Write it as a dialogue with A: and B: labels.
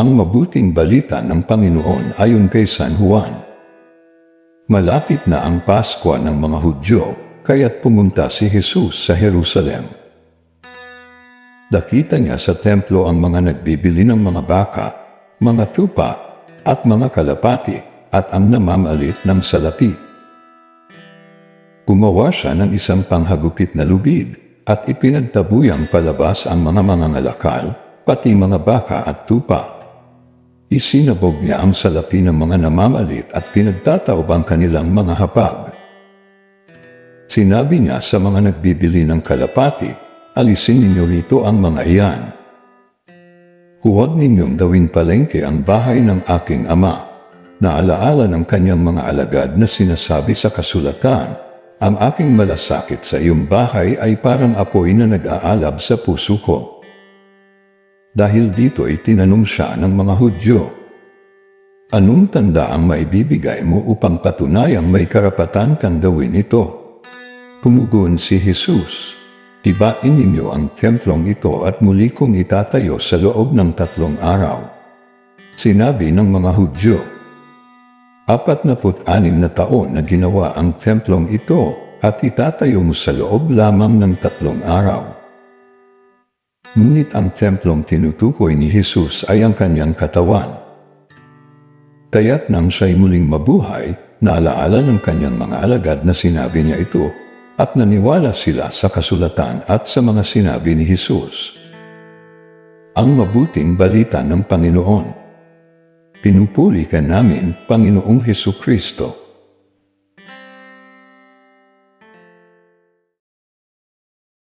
A: Ang mabuting balita ng Panginoon ayon kay San Juan. Malapit na ang Paskwa ng mga Hudyo, kaya't pumunta si Jesus sa Jerusalem. Nakita niya sa templo ang mga nagbibili ng mga baka, mga tupa, at mga kalapati, at ang namamalit ng salapi. Gumawa siya ng isang panghagupit na lubid, at ipinagtabuyang palabas ang mga mangangalakal, pati mga baka at tupa. Isinabog niya ang salapi ng mga namamalit at pinagtataob ang kanilang mga hapag. Sinabi niya sa mga nagbibili ng kalapati, alisin ninyo rito ang mga iyan. Huwag ninyong dawin palengke ang bahay ng aking ama. Naalaala ng kanyang mga alagad na sinasabi sa kasulatan, ang aking malasakit sa iyong bahay ay parang apoy na nag-aalab sa puso ko. Dahil dito ay tinanong siya ng mga Hudyo, Anong tanda ang maibibigay mo upang patunayang may karapatan kang gawin ito? Pumugon si Jesus, Tibain ninyo ang templong ito at muli kong itatayo sa loob ng tatlong araw. Sinabi ng mga Hudyo, Apat na anim na taon na ginawa ang templong ito at itatayo mo sa loob lamang ng tatlong araw. Ngunit ang templong tinutukoy ni Jesus ay ang kanyang katawan. Kaya't nang siya'y muling mabuhay, naalaala ng kanyang mga alagad na sinabi niya ito at naniwala sila sa kasulatan at sa mga sinabi ni Jesus. Ang mabuting balita ng Panginoon. Pinupuli ka namin, Panginoong Heso Kristo.